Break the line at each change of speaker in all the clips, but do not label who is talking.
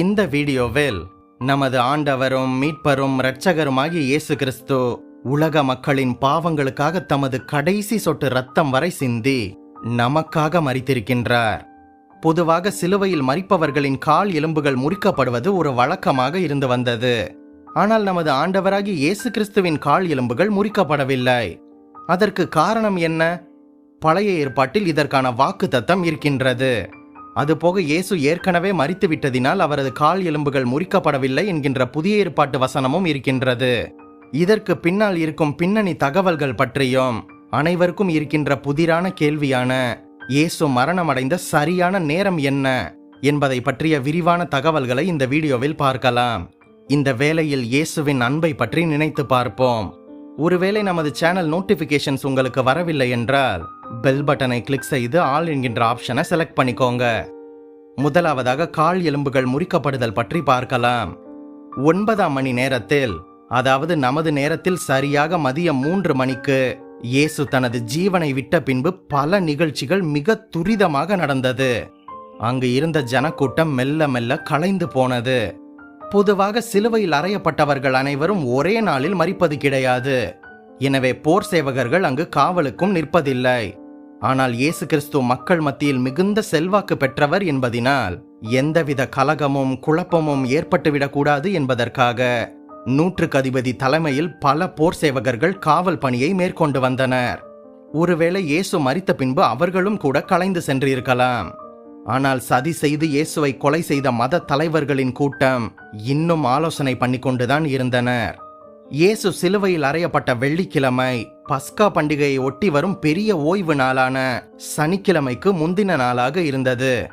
இந்த வீடியோவில் நமது ஆண்டவரும் மீட்பரும் இரட்சகருமாகிய இயேசு கிறிஸ்து உலக மக்களின் பாவங்களுக்காக தமது கடைசி சொட்டு ரத்தம் வரை சிந்தி நமக்காக மறித்திருக்கின்றார் பொதுவாக சிலுவையில் மறிப்பவர்களின் கால் எலும்புகள் முறிக்கப்படுவது ஒரு வழக்கமாக இருந்து வந்தது. ஆனால் நமது ஆண்டவராகி இயேசு கிறிஸ்துவின் கால் எலும்புகள் முறிக்கப்படவில்லை. அதற்கு காரணம் என்ன? பழைய ஏற்பாட்டில் இதற்கான வாக்கு தத்தம் இருக்கின்றது. அதுபோக இயேசு ஏற்கனவே மறித்து விட்டதினால் அவரது கால் எலும்புகள் முறிக்கப்படவில்லை என்கின்ற புதிய ஏற்பாட்டு வசனமும் இருக்கின்றது. இதற்கு பின்னால் இருக்கும் பின்னணி தகவல்கள் பற்றியும் அனைவருக்கும் இருக்கின்ற புதிரான கேள்வியான இயேசு மரணமடைந்த சரியான நேரம் என்ன என்பதை பற்றிய விரிவான தகவல்களை இந்த வீடியோவில் பார்க்கலாம். இந்த வேளையில் இயேசுவின் அன்பை பற்றி நினைத்து பார்ப்போம். ஒருவேளை நமது சேனல் நோட்டிபிகேஷன்ஸ் உங்களுக்கு வரவில்லை என்றால் பெல் பட்டனை கிளிக் செய்து ஆல் என்கின்ற ஆப்ஷனை செலக்ட் பண்ணிக்கோங்க. முதலாவதாக கால் எலும்புகள் முறிக்கப்படுதல் பற்றி பார்க்கலாம். ஒன்பதாம் மணி நேரத்தில் அதாவது நமது நேரத்தில் சரியாக மதியம் மூன்று மணிக்கு இயேசு தனது ஜீவனை விட்ட பின்பு பல நிகழ்ச்சிகள் மிக துரிதமாக நடந்தது. அங்கு இருந்த ஜனக்கூட்டம் மெல்ல மெல்ல கலைந்து போனது. பொதுவாக சிலுவையில் அறையப்பட்டவர்கள் அனைவரும் ஒரே நாளில் மறிப்பது கிடையாது. எனவே போர் சேவகர்கள் அங்கு காவலுக்கும் நிற்பதில்லை. ஆனால் இயேசு கிறிஸ்து மக்கள் மத்தியில் மிகுந்த செல்வாக்கு பெற்றவர் என்பதினால் எந்தவித கலகமும் குழப்பமும் ஏற்பட்டுவிடக்கூடாது என்பதற்காக நூற்றுக்கு அதிபதி தலைமையில் பல போர் சேவகர்கள் காவல் பணியை மேற்கொண்டு வந்தனர். ஒருவேளை இயேசு மரித்த பின்பு அவர்களும் கூட கலைந்து சென்றிருக்கலாம். ஆனால் சதி செய்து இயேசுவை கொலை செய்த மத தலைவர்களின் கூட்டம் இன்னும் ஆலோசனை பண்ணிக்கொண்டுதான் இருந்தனர். இயேசு சிலுவையில் அறையப்பட்ட வெள்ளிக்கிழமை பஸ்கா பண்டிகையை ஒட்டி வரும் பெரிய ஓய்வு நாளான சனிக்கிழமைக்கு முந்தின நாளாக இருந்தது.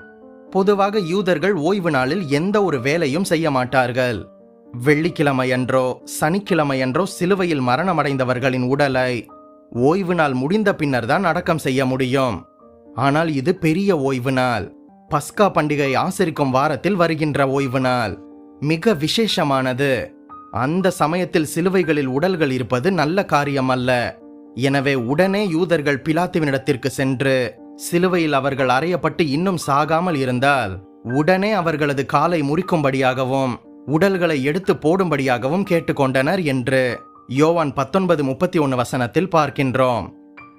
பொதுவாக யூதர்கள் ஓய்வு நாளில் எந்த ஒரு வேலையும் செய்ய மாட்டார்கள். வெள்ளிக்கிழமையன்றோ சனிக்கிழமையன்றோ சிலுவையில் மரணமடைந்தவர்களின் உடலை ஓய்வு நாள் முடிந்த பின்னர் தான் அடக்கம் செய்ய முடியும். ஆனால் இது பெரிய ஓய்வு நாள். பஸ்கா பண்டிகை ஆசரிக்கும் வாரத்தில் வருகின்ற ஓய்வு நாள். மிக விசேஷமானது. அந்த சமயத்தில் சிலுவைகளில் உடல்கள் இருப்பது நல்ல காரியம் அல்ல எனவே உடனே யூதர்கள் பிலாத்துவினிடத்திற்கு சென்று சிலுவையில் அவர்கள் அறையப்பட்டு இன்னும் சாகாமல் இருந்தால் உடனே அவர்களது காலை முறிக்கும்படியாகவும் உடல்களை எடுத்து போடும்படியாகவும் கேட்டுக்கொண்டனர் என்று யோவான் பத்தொன்பது முப்பத்தி ஒன்று வசனத்தில் பார்க்கின்றோம்.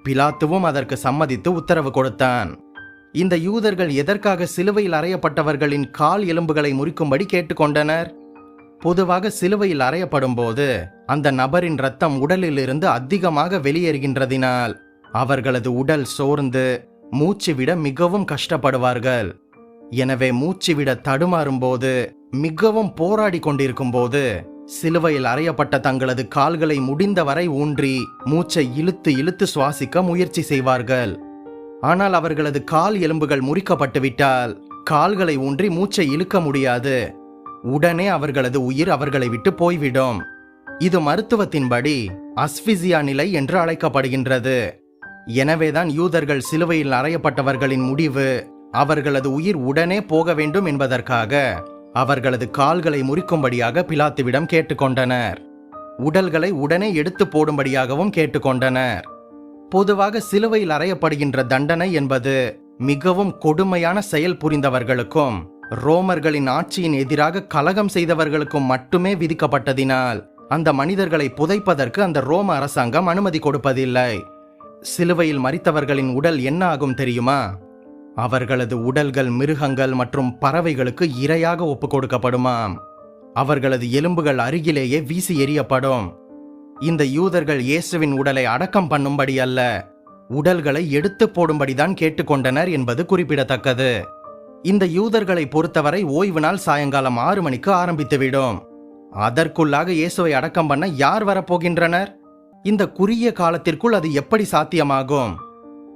பிலாத்துவும் அதற்கு சம்மதித்து உத்தரவு கொடுத்தான். இந்த யூதர்கள் எதற்காக சிலுவையில் அறையப்பட்டவர்களின் கால் எலும்புகளை முறிக்கும்படி கேட்டுக்கொண்டனர்? பொதுவாக சிலுவையில் அறையப்படும் போது அந்த நபரின் ரத்தம் உடலிலிருந்து அதிகமாக வெளியேறுகின்றதினால் அவர்களது உடல் சோர்ந்து மூச்சு விட மிகவும் கஷ்டப்படுவார்கள். எனவே மூச்சு விட தடுமாறும் போது மிகவும் போராடி கொண்டிருக்கும் போது சிலுவையில் அறையப்பட்ட தங்களது கால்களை முடிந்தவரை ஊன்றி மூச்சை இழுத்து இழுத்து சுவாசிக்க முயற்சி செய்வார்கள். ஆனால் அவர்களது கால் எலும்புகள் முறிக்கப்பட்டு விட்டால் கால்களை ஊன்றி மூச்சை இழுக்க முடியாது. உடனே அவர்களது உயிர் அவர்களை விட்டு போய்விடும். இது மருத்துவத்தின்படி அஸ்பிசியா நிலை என்று அழைக்கப்படுகின்றது. எனவேதான் யூதர்கள் சிலுவையில் அறையப்பட்டவர்களின் முடிவு அவர்களது உயிர் உடனே போக வேண்டும் என்பதற்காக அவர்களது கால்களை முறிக்கும்படியாக பிலாத்துவிடம் கேட்டுக்கொண்டனர். உடல்களை உடனே எடுத்து போடும்படியாகவும் கேட்டுக்கொண்டனர். பொதுவாக சிலுவையில் அறையப்படுகின்ற தண்டனை என்பது மிகவும் கொடுமையான செயல் புரிந்தவர்களுக்கும் ரோமர்களின் ஆட்சியின் எதிராக கலகம் செய்தவர்களுக்கும் மட்டுமே விதிக்கப்பட்டதினால் அந்த மனிதர்களை புதைப்பதற்கு அந்த ரோம அரசாங்கம் அனுமதி கொடுப்பதில்லை. சிலுவையில் மறித்தவர்களின் உடல் என்ன ஆகும் தெரியுமா? அவர்களது உடல்கள் மிருகங்கள் மற்றும் பறவைகளுக்கு இரையாக ஒப்புக் கொடுக்கப்படுமாம். அவர்களது எலும்புகள் அருகிலேயே வீசி எறியப்படும். இந்த யூதர்கள் இயேசுவின் உடலை அடக்கம் பண்ணும்படி அல்ல உடல்களை எடுத்து போடும்படிதான் கேட்டுக்கொண்டனர் என்பது குறிப்பிடத்தக்கது. இந்த யூதர்களை பொறுத்தவரை ஓய்வு நாள் சாயங்காலம் ஆறு மணிக்கு ஆரம்பித்துவிடும். அதற்குள்ளாக இயேசுவை அடக்கம் பண்ண யார் வரப்போகின்றனர்? இந்த குறுகிய காலத்திற்குள் அது எப்படி சாத்தியமாகும்?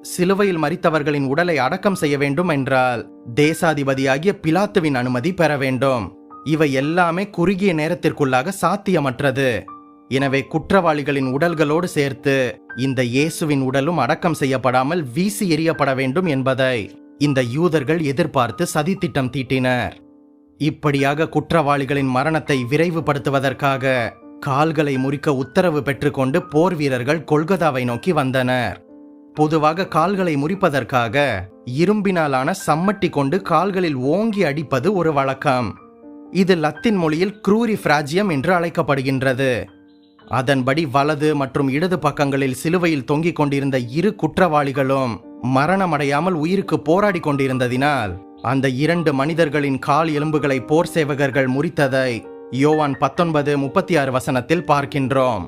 சிலுவையில் மறித்தவர்களின் உடலை அடக்கம் செய்ய வேண்டும் என்றால் தேசாதிபதியாகிய பிலாத்துவின் அனுமதி பெற வேண்டும். இவை எல்லாமே குறுகிய நேரத்திற்குள்ளாக சாத்தியமற்றது. எனவே குற்றவாளிகளின் உடல்களோடு சேர்த்து இந்த இயேசுவின் உடலும் அடக்கம் செய்யப்படாமல் வீசி எறியப்பட வேண்டும் என்பதை இந்த யூதர்கள் எதிர்பார்த்து சதித்திட்டம் தீட்டினர். இப்படியாக குற்றவாளிகளின் மரணத்தை விரைவுபடுத்துவதற்காக கால்களை முறிக்க உத்தரவு பெற்றுக்கொண்டு போர் வீரர்கள் கொல்கதாவை நோக்கி வந்தனர். பொதுவாக கால்களை முறிப்பதற்காக இரும்பினாலான சம்மட்டி கொண்டு கால்களில் ஓங்கி அடிப்பது ஒரு வழக்கம். இது லத்தீன் மொழியில் க்ரூரிஃப்ராஜியம் என்று அழைக்கப்படுகின்றது. அதன்படி வலது மற்றும் இடது பக்கங்களில் சிலுவையில் தொங்கிக் கொண்டிருந்த இரு குற்றவாளிகளும் மரணமடையாமல் உயிருக்கு போராடி கொண்டிருந்ததினால் அந்த இரண்டு மனிதர்களின் கால் எலும்புகளை போர் சேவகர்கள் முறித்ததை யோவான் பத்தொன்பது முப்பத்தி ஆறு வசனத்தில் பார்க்கின்றோம்.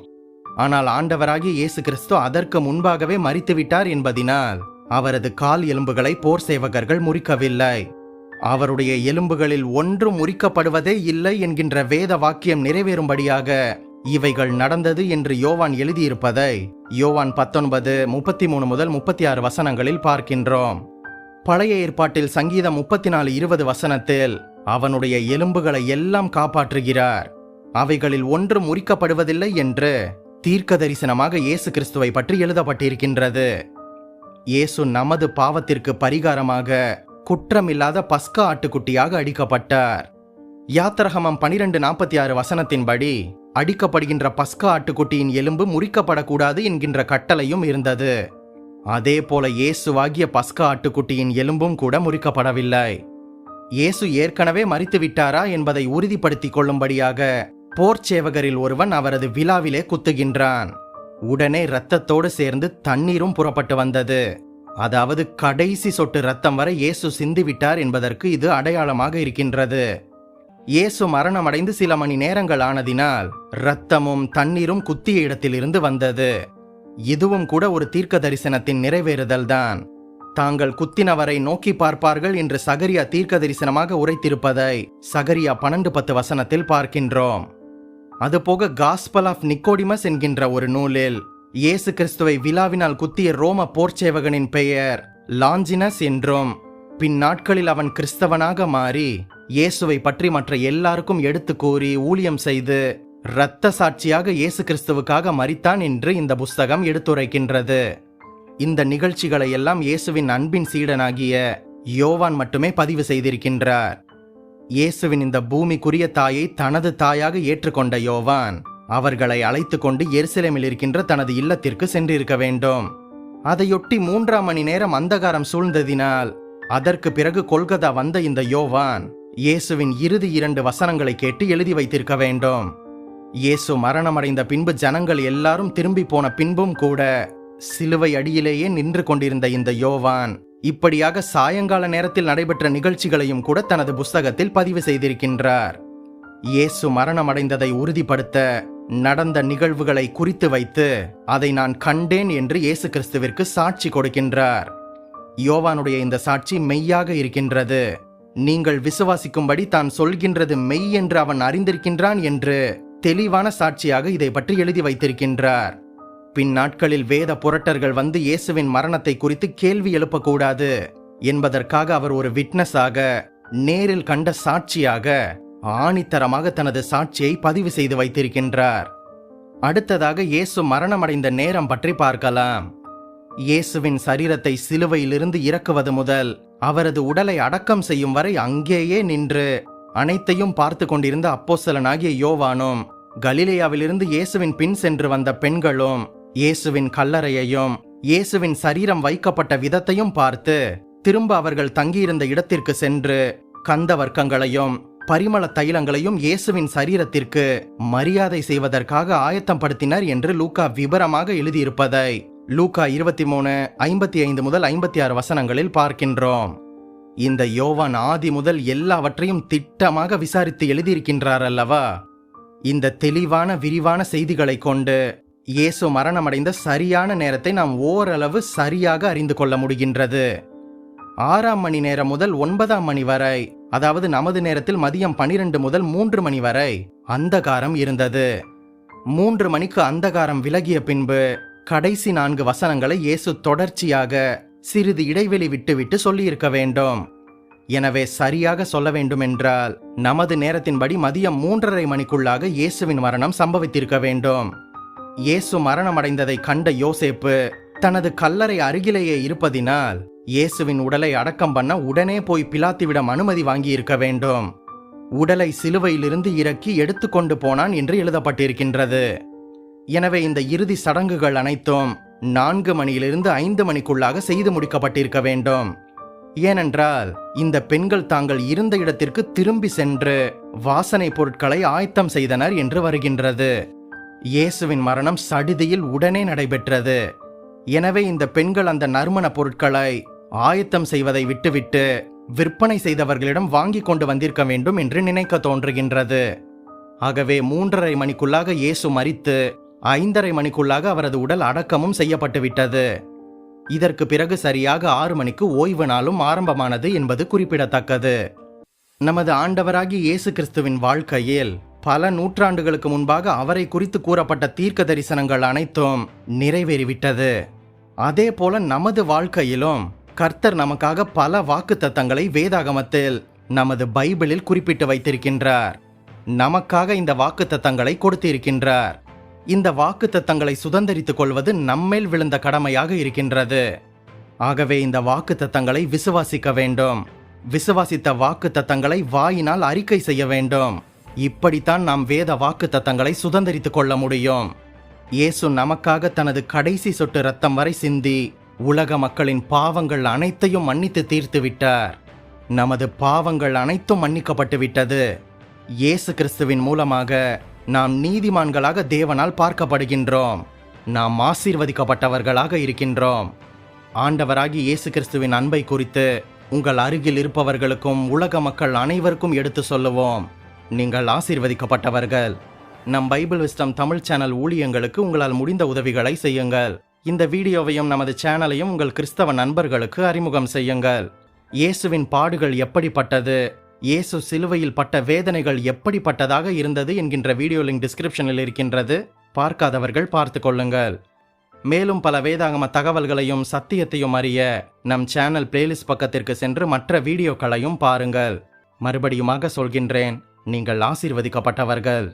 ஆனால் ஆண்டவராகிய இயேசு கிறிஸ்து அதற்கு முன்பாகவே மறித்துவிட்டார் என்பதினால் அவரது கால் எலும்புகளை போர் சேவகர்கள் முறிக்கவில்லை. அவருடைய எலும்புகளில் ஒன்றும் முறிக்கப்படுவதே இல்லை என்கின்ற வேத வாக்கியம் நிறைவேறும்படியாக இவைகள் நடந்தது என்று யோவான் எழுதியிருப்பதை யோவான் பத்தொன்பது முப்பத்தி மூணு முதல் முப்பத்தி ஆறு வசனங்களில் பார்க்கின்றோம். பழைய ஏற்பாட்டில் சங்கீதம் முப்பத்தி நாலு இருபது வசனத்தில் அவனுடைய எலும்புகளை எல்லாம் காப்பாற்றுகிறார். அவைகளில் ஒன்று முறிக்கப்படுவதில்லை என்று தீர்க்க தரிசனமாக இயேசு கிறிஸ்துவை பற்றி எழுதப்பட்டிருக்கின்றது. இயேசு நமது பாவத்திற்கு பரிகாரமாக குற்றமில்லாத பஸ்கா ஆட்டுக்குட்டியாக அடிக்கப்பட்டார். யாத்திரகமம் பனிரெண்டு நாற்பத்தி ஆறு வசனத்தின்படி அடிக்கப்படுகின்ற பஸ்கா ஆட்டுக்குட்டியின் எலும்பு முறிக்கப்படக்கூடாது என்கின்ற கட்டளையும் இருந்தது. அதே போல இயேசுவாகிய பஸ்கா ஆட்டுக்குட்டியின் எலும்பும் கூட முறிக்கப்படவில்லை. இயேசு ஏற்கனவே மறித்து விட்டாரா என்பதை உறுதிப்படுத்திக் கொள்ளும்படியாக போர்ச்சேவகரில் ஒருவன் அவரது விழாவிலே குத்துகின்றான். உடனே இரத்தத்தோடு சேர்ந்து தண்ணீரும் புறப்பட்டு வந்தது. அதாவது கடைசி சொட்டு ரத்தம் வரை இயேசு சிந்திவிட்டார் என்பதற்கு இது அடையாளமாக இருக்கின்றது. இயேசு மரணமடைந்து சில மணி நேரங்கள் ஆனதினால் இரத்தமும் தண்ணீரும் குத்திய இடத்திலிருந்து வந்தது. இதுவும் கூட ஒரு தீர்க்க தரிசனத்தின் நிறைவேறுதல்தான் தாங்கள் குத்தினவரை நோக்கி பார்ப்பார்கள் என்று சகரியா தீர்க்க தரிசனமாக உரைத்திருப்பதை சகரியா பன்னெண்டு பத்து வசனத்தில் பார்க்கின்றோம். அதுபோக காஸ்பல் ஆஃப் நிக்கோடிமஸ் என்கின்ற ஒரு நூலில் இயேசு கிறிஸ்துவை விழாவினால் குத்திய ரோம போர்ச்சேவகனின் பெயர் லாஞ்சினஸ் என்றும் பின் நாட்களில் அவன் கிறிஸ்தவனாக மாறி இயேசுவை பற்றி மற்ற எல்லாருக்கும் எடுத்து கூறி ஊழியம் செய்து இரத்த சாட்சியாக இயேசு கிறிஸ்துவுக்காக மறித்தான் என்று இந்த புஸ்தகம் எடுத்துரைக்கின்றது. இந்த நிகழ்ச்சிகளை எல்லாம் இயேசுவின் அன்பின் சீடனாகிய யோவான் மட்டுமே பதிவு செய்திருக்கின்றார். இயேசுவின் இந்த பூமிக்குரிய தாயை தனது தாயாக ஏற்றுக்கொண்ட யோவான் அவர்களை அழைத்து கொண்டு எருசலேமில் இருக்கின்ற தனது இல்லத்திற்கு சென்றிருக்க வேண்டும். அதையொட்டி மூன்றாம் மணி நேரம் அந்தகாரம் சூழ்ந்ததினால் அதற்கு பிறகு கொல்கதா வந்த இந்த யோவான் இயேசுவின் இறுதி இரண்டு வசனங்களை கேட்டு எழுதி வைத்திருக்க வேண்டும். இயேசு மரணமடைந்த பின்பு ஜனங்கள் எல்லாரும் திரும்பி போன பின்பும் கூட சிலுவை அடியிலேயே நின்று கொண்டிருந்த இந்த யோவான் இப்படியாக சாயங்கால நேரத்தில் நடைபெற்ற நிகழ்ச்சிகளையும் கூட தனது புஸ்தகத்தில் பதிவு செய்திருக்கின்றார். இயேசு மரணமடைந்ததை உறுதிப்படுத்த நடந்த நிகழ்வுகளை குறித்து வைத்து அதை நான் கண்டேன் என்று இயேசு கிறிஸ்துவிற்கு சாட்சி கொடுக்கின்றார். யோவானுடைய இந்த சாட்சி மெய்யாக இருக்கின்றது. நீங்கள் விசுவாசிக்கும்படி தான் சொல்கின்றது மெய் என்று அவன் அறிந்திருக்கின்றான் என்று தெளிவான சாட்சியாக இதை பற்றி எழுதி வைத்திருக்கின்றார். பின் நாட்களில் வேத புரட்டர்கள் வந்து இயேசுவின் மரணத்தை குறித்து கேள்வி எழுப்பக்கூடாது என்பதற்காக அவர் ஒரு விட்னஸாக நேரில் கண்ட சாட்சியாக ஆணித்தரமாக தனது சாட்சியை பதிவு செய்து வைத்திருக்கின்றார். அடுத்ததாக இயேசு மரணமடைந்த நேரம் பற்றி பார்க்கலாம். இயேசுவின் சரீரத்தை சிலுவையிலிருந்து இறக்குவது முதல் அவரது உடலை அடக்கம் செய்யும் வரை அங்கேயே நின்று அனைத்தையும் பார்த்து கொண்டிருந்த அப்போசலனாகிய யோவானும் கலிலேயாவிலிருந்து இயேசுவின் பின் சென்று வந்த பெண்களும் இயேசுவின் கல்லறையையும் இயேசுவின் சரீரம் வைக்கப்பட்ட விதத்தையும் பார்த்து திரும்ப அவர்கள் தங்கியிருந்த இடத்திற்கு சென்று கந்த வர்க்கங்களையும் பரிமள தைலங்களையும் இயேசுவின் சரீரத்திற்கு மரியாதை செய்வதற்காக ஆயத்தம் படுத்தினர் என்று லூக்கா விபரமாக எழுதியிருப்பதை லூக்கா இருபத்தி மூணு ஐம்பத்தி ஐந்து முதல் ஐம்பத்தி ஆறு வசனங்களில் பார்க்கின்றோம். இந்த யோவான் ஆதி முதல் எல்லாவற்றையும் திட்டமாக விசாரித்து எழுதியிருக்கின்றார் அல்லவா? இந்த தெளிவான விரிவான செய்திகளை கொண்டு இயேசு மரணமடைந்த சரியான நேரத்தை நாம் ஓரளவு சரியாக அறிந்து கொள்ள முடிகின்றது. ஆறாம் மணி நேரம் முதல் ஒன்பதாம் மணி வரை அதாவது நமது நேரத்தில் மதியம் பனிரெண்டு முதல் மூன்று மணி வரை அந்தகாரம் இருந்தது. மூன்று மணிக்கு அந்தகாரம் விலகிய பின்பு கடைசி நான்கு வசனங்களை இயேசு தொடர்ச்சியாக சிறிது இடைவெளி விட்டுவிட்டு சொல்லியிருக்க வேண்டும். எனவே சரியாக சொல்ல வேண்டுமென்றால் நமது நேரத்தின்படி மதியம் மூன்றரை மணிக்குள்ளாக இயேசுவின் மரணம் சம்பவித்திருக்க வேண்டும். இயேசு மரணமடைந்ததை கண்ட யோசேப்பு தனது கல்லறை அருகிலேயே இருப்பதினால் இயேசுவின் உடலை அடக்கம் பண்ண உடனே போய் பிலாத்துவிடம் அனுமதி வாங்கியிருக்க வேண்டும். உடலை சிலுவையிலிருந்து இறக்கி எடுத்துக்கொண்டு போனான் என்று எழுதப்பட்டிருக்கின்றது. எனவே இந்த இறுதி சடங்குகள் அனைத்தும் நான்கு மணியிலிருந்து ஐந்து மணிக்குள்ளாக செய்து முடிக்கப்பட்டிருக்க வேண்டும். ஏனென்றால் இந்த பெண்கள் தாங்கள் இருந்த இடத்திற்கு திரும்பி சென்று வாசனை பொருட்களை ஆயத்தம் செய்தனர் என்று வருகின்றது. இயேசுவின் மரணம் சடிதியில் உடனே நடைபெற்றது. எனவே இந்த பெண்கள் அந்த நறுமண பொருட்களை ஆயத்தம் செய்வதை விட்டுவிட்டு விற்பனை செய்தவர்களிடம் வாங்கி கொண்டு வந்திருக்க வேண்டும் என்று நினைக்க தோன்றுகின்றது. ஆகவே மூன்றரை மணிக்குள்ளாக இயேசு மரித்து ஐந்தரை மணிக்குள்ளாக அவரது உடல் அடக்கமும் செய்யப்பட்டுவிட்டது இதற்கு பிறகு சரியாக ஆறு மணிக்கு ஓய்வு நாளும் ஆரம்பமானது என்பது குறிப்பிடத்தக்கது. நமது ஆண்டவராகிய இயேசு கிறிஸ்துவின் வாழ்க்கையில் பல நூற்றாண்டுகளுக்கு முன்பாக அவரை குறித்து கூறப்பட்ட தீர்க்க தரிசனங்கள் அனைத்தும் நிறைவேறிவிட்டது. அதே போல நமது வாழ்க்கையிலும் கர்த்தர் நமக்காக பல வாக்குத்தத்தங்களை வேதாகமத்தில் நமது பைபிளில் குறிப்பிட்டு வைத்திருக்கின்றார். நமக்காக இந்த வாக்குத்தத்தங்களை கொடுத்திருக்கின்றார். இந்த வாக்குத்தத்தங்களை சுதந்திரித்துக் கொள்வது நம்மேல் விழுந்த கடமையாக இருக்கின்றது. ஆகவே இந்த வாக்குத்தத்தங்களை விசுவாசிக்க வேண்டும். விசுவாசித்த வாக்குத்தத்தங்களை வாயினால் அறிக்கை செய்ய வேண்டும். இப்படித்தான் நாம் வேத வாக்குத்தத்தங்களை சுதந்திரித்துக் கொள்ள முடியும். இயேசு நமக்காக தனது கடைசி சொட்டு ரத்தம் வரை சிந்தி உலக மக்களின் பாவங்கள் அனைத்தையும் மன்னித்து தீர்த்து விட்டார். நமது பாவங்கள் அனைத்தும் மன்னிக்கப்பட்டு விட்டது. இயேசு கிறிஸ்துவின் மூலமாக நாம் நீதிமான்களாக தேவனால் பார்க்கப்படுகின்றோம். நாம் ஆசீர்வதிக்கப்பட்டவர்களாக இருக்கின்றோம். ஆண்டவராகி இயேசு கிறிஸ்துவின் அன்பை குறித்து உங்கள் அருகில் இருப்பவர்களுக்கும் உலக மக்கள் அனைவருக்கும் எடுத்து சொல்லுவோம். நீங்கள் ஆசீர்வதிக்கப்பட்டவர்கள். நம் பைபிள் விஸ்டம் தமிழ் சேனல் ஊழியங்களுக்கு உங்களால் முடிந்த உதவிகளை செய்யுங்கள். இந்த வீடியோவையும் நமது சேனலையும் உங்கள் கிறிஸ்தவ நண்பர்களுக்கு அறிமுகம் செய்யுங்கள். இயேசுவின் பாடுகள் எப்படிப்பட்டது? இயேசு சிலுவையில் பட்ட வேதனைகள் எப்படிப்பட்டதாக இருந்தது என்கின்ற வீடியோ லிங்க் டிஸ்கிரிப்ஷனில் இருக்கின்றது. பார்க்காதவர்கள் பார்த்து கொள்ளுங்கள். மேலும் பல வேதாகம தகவல்களையும் சத்தியத்தையும் அறிய நம் சேனல் பிளேலிஸ்ட் பக்கத்திற்கு சென்று மற்ற வீடியோக்களையும் பாருங்கள். மறுபடியுமாக சொல்கின்றேன் நீங்கள் ஆசீர்வதிக்கப்பட்டவர்கள்.